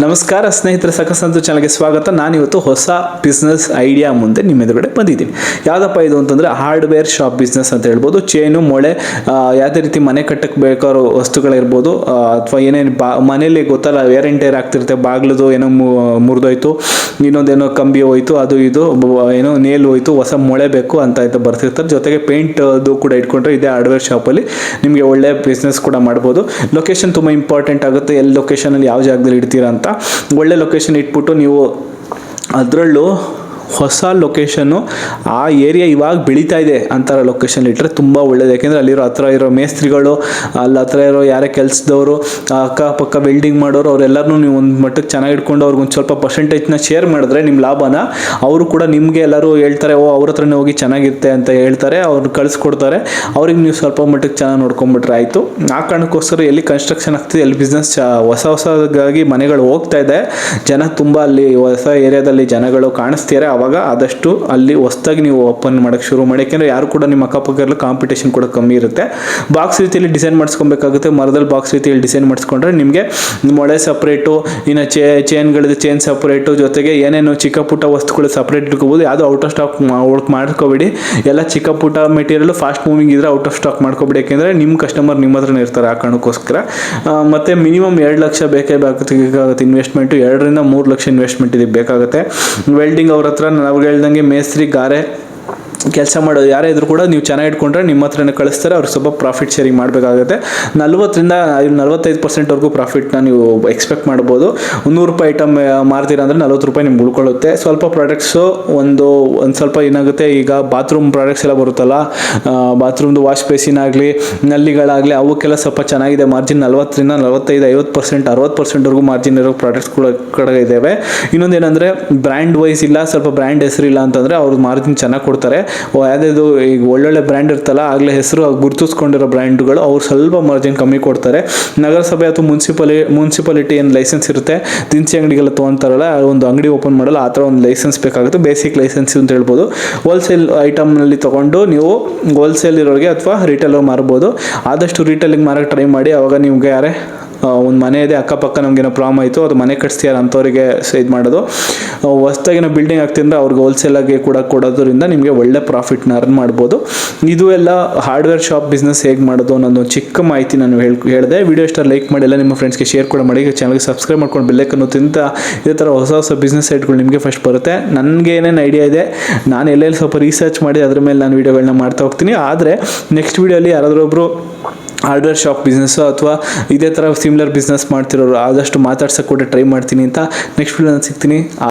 ನಮಸ್ಕಾರ ಸ್ನೇಹಿತರೆ, ಸಕಸಂತು ಚಾನಲ್ಗೆ ಸ್ವಾಗತ. ನಾನಿವತ್ತು ಹೊಸ ಬಿಸ್ನೆಸ್ ಐಡಿಯಾ ಮುಂದೆ ನಿಮ್ಮ ಎದುರುಗಡೆ ಬಂದಿದ್ದೀನಿ. ಯಾವುದಪ್ಪ ಇದು ಅಂತಂದರೆ ಹಾರ್ಡ್ವೇರ್ ಶಾಪ್ ಬಿಸ್ನೆಸ್ ಅಂತ ಹೇಳ್ಬೋದು. ಚೇನು ಮೊಳೆ ಯಾವುದೇ ರೀತಿ ಮನೆ ಕಟ್ಟಕ್ಕೆ ಬೇಕಾರೋ ವಸ್ತುಗಳಿರ್ಬೋದು ಅಥವಾ ಏನೇನು ಬಾ ಮನೇಲಿ ಗೊತ್ತಲ್ಲ ವೇರ್ ಆ್ಯಂಡ್ ಟೇರ್ ಆಗ್ತಿರುತ್ತೆ. ಬಾಗ್ಲದು ಏನೋ ಮುರಿದೋಯ್ತು, ಇನ್ನೊಂದೇನೋ ಕಂಬಿ ಹೋಯ್ತು, ಅದು ಇದು ಏನೋ ನೇಲ್ ಹೋಯ್ತು, ಹೊಸ ಮೊಳೆ ಬೇಕು ಅಂತ ಇದು ಬರ್ತಿರ್ತಾರೆ. ಜೊತೆಗೆ ಪೇಂಟ್ ಅದು ಕೂಡ ಇಟ್ಕೊಂಡ್ರೆ ಇದೇ ಹಾರ್ಡ್ವೇರ್ ಶಾಪಲ್ಲಿ ನಿಮಗೆ ಒಳ್ಳೆ ಬಿಸ್ನೆಸ್ ಕೂಡ ಮಾಡ್ಬೋದು. ಲೊಕೇಶನ್ ತುಂಬ ಇಂಪಾರ್ಟೆಂಟ್ ಆಗುತ್ತೆ. ಎಲ್ಲಿ ಲೊಕೇಶನಲ್ಲಿ ಯಾವ ಜಾಗದಲ್ಲಿ ಇಡ್ತೀರಾ ಅಂತ ಒಳ್ಳೆ ಲೊಕೇಶನ್ ಇಟ್ಬಿಟ್ಟು ನೀವು ಅದರಲ್ಲೂ ಹೊಸ ಲೊಕೇಶನ್ನು ಆ ಏರಿಯಾ ಇವಾಗ ಬೆಳೀತಾ ಇದೆ ಅಂತಾರ ಲೊಕೇಶನ್ ಇಟ್ಟರೆ ತುಂಬ ಒಳ್ಳೇದು. ಯಾಕೆಂದರೆ ಅಲ್ಲಿರೋ ಹತ್ರ ಇರೋ ಮೇಸ್ತ್ರಿಗಳು, ಅಲ್ಲಿ ಹತ್ರ ಇರೋ ಯಾರೇ ಕೆಲಸದವರು, ಅಕ್ಕಪಕ್ಕ ಬಿಲ್ಡಿಂಗ್ ಮಾಡೋರು ಅವರೆಲ್ಲರೂ ನೀವು ಒಂದು ಮಟ್ಟಕ್ಕೆ ಚೆನ್ನಾಗಿ ಇಟ್ಕೊಂಡು ಅವ್ರಿಗೊಂದು ಸ್ವಲ್ಪ ಪರ್ಸೆಂಟೇಜ್ನ ಶೇರ್ ಮಾಡಿದ್ರೆ ನಿಮ್ಮ ಲಾಭನ ಅವರು ಕೂಡ ನಿಮಗೆ ಎಲ್ಲರೂ ಹೇಳ್ತಾರೆ, ಓ, ಅವ್ರ ಹತ್ರನೇ ಹೋಗಿ ಚೆನ್ನಾಗಿರುತ್ತೆ ಅಂತ ಹೇಳ್ತಾರೆ ಅವ್ರು ಕಳಿಸ್ಕೊಡ್ತಾರೆ. ಅವ್ರಿಗೆ ನೀವು ಸ್ವಲ್ಪ ಮಟ್ಟಕ್ಕೆ ಚೆನ್ನಾಗಿ ನೋಡ್ಕೊಂಬಿಟ್ರೆ ಆಯಿತು. ಆ ಕಾರಣಕ್ಕೋಸ್ಕರ ಎಲ್ಲಿ ಕನ್ಸ್ಟ್ರಕ್ಷನ್ ಆಗ್ತಿದೆ, ಎಲ್ಲಿ ಬಿಸ್ನೆಸ್ ಹೊಸ ಹೊಸದಾಗಿ ಮನೆಗಳು ಹೋಗ್ತಾ ಇದೆ. ಜನ ತುಂಬ ಅಲ್ಲಿ ಹೊಸ ಏರಿಯಾದಲ್ಲಿ ಜನಗಳು ಕಾಣಿಸ್ತೀರ ಅವಾಗ ಆದಷ್ಟು ಅಲ್ಲಿ ಹೊಸ್ದಾಗಿ ನೀವು ಓಪನ್ ಮಾಡೋಕ್ಕೆ ಶುರು ಮಾಡಿ. ಯಾಕೆಂದರೆ ಯಾರು ಕೂಡ ನಿಮ್ಮ ಅಕ್ಕಪಕ್ಕದಲ್ಲಿ ಕಾಂಪಿಟೇಷನ್ ಕೂಡ ಕಮ್ಮಿ ಇರುತ್ತೆ. ಬಾಕ್ಸ್ ರೀತಿಯಲ್ಲಿ ಡಿಸೈನ್ ಮಾಡಿಸ್ಕೊಬೇಕಾಗುತ್ತೆ. ಮರದಲ್ಲಿ ಬಾಕ್ಸ್ ರೀತಿಯಲ್ಲಿ ಡಿಸೈನ್ ಮಾಡಿಸ್ಕೊಂಡ್ರೆ ನಿಮಗೆ ಮೊಳೆ ಸಪ್ರೇಟು ಇನ್ನು ಚೇ ಚೇನ್ಗಳಿದೆ ಚೇನ್ ಸಪ್ರೇಟು ಜೊತೆಗೆ ಏನೇನು ಚಿಕ್ಕ ಪುಟ್ಟ ವಸ್ತುಗಳು ಸಪ್ರೇಟ್ ಇಟ್ಕೋಬೋದು. ಯಾವುದು ಔಟ್ ಆಫ್ ಸ್ಟಾಕ್ ಮಾಡ್ಕೋಬೇಡಿ. ಎಲ್ಲ ಚಿಕ್ಕ ಪುಟ್ಟ ಮೆಟೀರಿಯಲ್ ಫಾಸ್ಟ್ ಮೂವಿಂಗ್ ಇದ್ದರೆ ಔಟ್ ಆಫ್ ಸ್ಟಾಕ್ ಮಾಡ್ಕೋಬೇಡಿ. ಯಾಕೆಂದರೆ ನಿಮ್ಮ ಕಸ್ಟಮರ್ ನಿಮ್ಮ ಹತ್ರನೇ ಇರ್ತಾರೆ ಆ ಕಾರಣಕ್ಕೋಸ್ಕರ. ಮತ್ತು ಮತ್ತೆ ಮಿನಿಮಮ್ ಎರಡು ಲಕ್ಷ ಬೇಕೇ ಬೇಕಾಗುತ್ತೆ ಇನ್ವೆಸ್ಟ್ಮೆಂಟು ಎರಡರಿಂದ ಮೂರು ಲಕ್ಷ ಇನ್ವೆಸ್ಟ್ಮೆಂಟ್ ಇದಕ್ಕೆ ಬೇಕಾಗುತ್ತೆ. ವೆಲ್ಡಿಂಗ್ ಅವ್ರ ಹತ್ರ ನಾವು ಹೇಳ್ದಂಗೆ ಮೇಸ್ತ್ರಿ ಗಾರೆ ಕೆಲಸ ಮಾಡೋದು ಯಾರೇ ಇದ್ರು ಕೂಡ ನೀವು ಚೆನ್ನಾಗಿ ಇಟ್ಕೊಂಡ್ರೆ ನಿಮ್ಮ ಹತ್ರನೇ ಕಳಿಸ್ತಾರೆ, ಅವ್ರಿಗೆ ಸ್ವಲ್ಪ ಪ್ರಾಫಿಟ್ ಶೇರಿಂಗ್ ಮಾಡಬೇಕಾಗುತ್ತೆ. ನಲ್ವತ್ತರಿಂದ ನಲ್ವತ್ತೈದು ಪರ್ಸೆಂಟ್ವರೆಗೂ ಪ್ರಾಫಿಟ್ನ ನೀವು ಎಕ್ಸ್ಪೆಕ್ಟ್ ಮಾಡ್ಬೋದು. ನೂರು ರೂಪಾಯಿ ಐಟಮ್ ಮಾರ್ತೀರಾ ಅಂದರೆ ನಲ್ವತ್ತು ರೂಪಾಯಿ ನಿಮ್ಗೆ ಉಳ್ಕೊಳ್ಳುತ್ತೆ. ಸ್ವಲ್ಪ ಪ್ರಾಡಕ್ಟ್ಸು ಒಂದು ಒಂದು ಸ್ವಲ್ಪ ಏನಾಗುತ್ತೆ, ಈಗ ಬಾತ್ರೂಮ್ ಪ್ರಾಡಕ್ಟ್ಸ್ ಎಲ್ಲ ಬರುತ್ತಲ್ಲ ಬಾತ್ರೂಮ್ದು ವಾಶ್ ಬೇಸಿನ್ ಆಗಲಿ, ನಲ್ಲಿಗಳಾಗಲಿ, ಅವಕ್ಕೆಲ್ಲ ಸ್ವಲ್ಪ ಚೆನ್ನಾಗಿದೆ ಮಾರ್ಜಿನ್ ನಲ್ವತ್ತರಿಂದ ನಲ್ವತ್ತೈದು, ಐವತ್ತು ಪರ್ಸೆಂಟ್ ಅರವತ್ತು ಪರ್ಸೆಂಟ್ವರೆಗೂ ಮಾರ್ಜಿನ್ ಇರೋ ಪ್ರಾಡಕ್ಟ್ಸ್ ಕೂಡ ಕಡೆ ಇದ್ದಾವೆ ಇನ್ನೊಂದೇನೆಂದರೆ ಬ್ರ್ಯಾಂಡ್ ವೈಸ್ ಇಲ್ಲ, ಸ್ವಲ್ಪ ಬ್ರ್ಯಾಂಡ್ ಹೆಸರಿಲ್ಲ ಅಂತಂದರೆ ಅವ್ರದ್ದು ಮಾರ್ಜಿನ್ ಚೆನ್ನಾಗಿ ಕೊಡ್ತಾರೆ. ಓ, ಯಾವ್ದಾದ್ರು ಈಗ ಒಳ್ಳೊಳ್ಳೆ ಬ್ರ್ಯಾಂಡ್ ಇರ್ತಲ್ಲ ಆಗಲೇ ಹೆಸರು ಗುರುತಿಸ್ಕೊಂಡಿರೋ ಬ್ರ್ಯಾಂಡ್ಗಳು ಅವ್ರು ಸ್ವಲ್ಪ ಮಾರ್ಜಿನ್ ಕಮ್ಮಿ ಕೊಡ್ತಾರೆ. ನಗರಸಭೆ ಅಥವಾ ಮುನ್ಸಿಪಲಿ ಮುನ್ಸಿಪಾಲಿಟಿ ಏನು ಲೈಸೆನ್ಸ್ ಇರುತ್ತೆ ದಿನಸಿ ಅಂಗಡಿಗೆಲ್ಲ ತೊಗೊತಾರಲ್ಲ ಒಂದು ಅಂಗಡಿ ಓಪನ್ ಮಾಡಲ್ಲ ಆ ಥರ ಒಂದು ಲೈಸೆನ್ಸ್ ಬೇಕಾಗುತ್ತೆ ಬೇಸಿಕ್ ಲೈಸೆನ್ಸ್ ಅಂತ ಹೇಳ್ಬೋದು. ಹೋಲ್ಸೇಲ್ ಐಟಮ್ನಲ್ಲಿ ತೊಗೊಂಡು ನೀವು ಹೋಲ್ಸೇಲ್ ಇರೋರಿಗೆ ಅಥವಾ ರಿಟೇಲರ್ ಮಾರ್ಬೋದು. ಆದಷ್ಟು ರಿಟೇಲಿಂಗ್ ಮಾರಕ್ಕೆ ಟ್ರೈ ಮಾಡಿ ಅವಾಗ ನಿಮಗೆ ಯಾರೇ ಒಂದು ಮನೆ ಇದೆ, ಅಕ್ಕಪಕ್ಕ ನಮಗೇನೋ ಪ್ರಾಬ್ಲಮ್ ಆಯಿತು, ಅದು ಮನೆ ಕಟ್ಸ್ತೀಯಾರ ಅಂಥವ್ರಿಗೆ ಇದು ಮಾಡೋದು. ಹೊಸ್ದಾಗಿನ ಬಿಲ್ಡಿಂಗ್ ಆಗ್ತಿದ್ರೆ ಅವ್ರಿಗೆ ಹೋಲ್ಸೇಲಾಗಿ ಕೂಡ ಕೊಡೋದ್ರಿಂದ ನಿಮಗೆ ಒಳ್ಳೆ ಪ್ರಾಫಿಟ್ನ ಅರ್ನ್ ಮಾಡ್ಬೋದು. ಇದು ಎಲ್ಲ ಹಾರ್ಡ್ವೇರ್ ಶಾಪ್ ಬಿಸ್ನೆಸ್ ಹೇಗೆ ಮಾಡೋದು ಅನ್ನೋದು ಚಿಕ್ಕ ಮಾಹಿತಿ ನಾನು ಹೇಳ್ ಹೇಳಿದೆ. ವಿಡಿಯೋ ಇಷ್ಟ ಲೈಕ್ ಮಾಡಿ, ಎಲ್ಲ ನಿಮ್ಮ ಫ್ರೆಂಡ್ಸ್ಗೆ ಶೇರ್ ಕೂಡ ಮಾಡಿ. ಚಾನಲ್ಗೆ ಸಬ್ಸ್ಕ್ರೈಬ್ ಮಾಡ್ಕೊಂಡು ಬೆಲ್ಲೈಕನ್ನು ತಿಂತ ಇದೇ ಥರ ಹೊಸ ಹೊಸ ಬಿಸ್ನೆಸ್ ಸೈಟ್ಗಳು ನಿಮಗೆ ಫಸ್ಟ್ ಬರುತ್ತೆ. ನನಗೆ ಏನೇನು ಐಡಿಯಾ ಇದೆ, ನಾನು ಎಲ್ಲೆಲ್ಲಿ ಸ್ವಲ್ಪ ರಿಸರ್ಚ್ ಮಾಡಿ ಅದ್ರ ಮೇಲೆ ನಾನು ವೀಡಿಯೋಗಳನ್ನ ಮಾಡ್ತಾ ಹೋಗ್ತೀನಿ. ಆದರೆ ನೆಕ್ಸ್ಟ್ ವೀಡಿಯೋಲಿ ಯಾರಾದರೂ ಒಬ್ಬರು ಹಾರ್ಡ್ವೇರ್ ಶಾಪ್ ಬಿಸ್ನೆಸ್ಸು ಅಥವಾ ಇದೇ ಥರ ಸಿಮ್ಲರ್ ಬಿಸ್ನೆಸ್ ಮಾಡ್ತಿರೋರು ಆದಷ್ಟು ಮಾತಾಡ್ಸೋಕೆ ಕೂಡ ಟ್ರೈ ಮಾಡ್ತೀನಿ ಅಂತ ನೆಕ್ಸ್ಟ್ ವೀಡಿಯೋ ನಾನು ಸಿಗ್ತೀನಿ.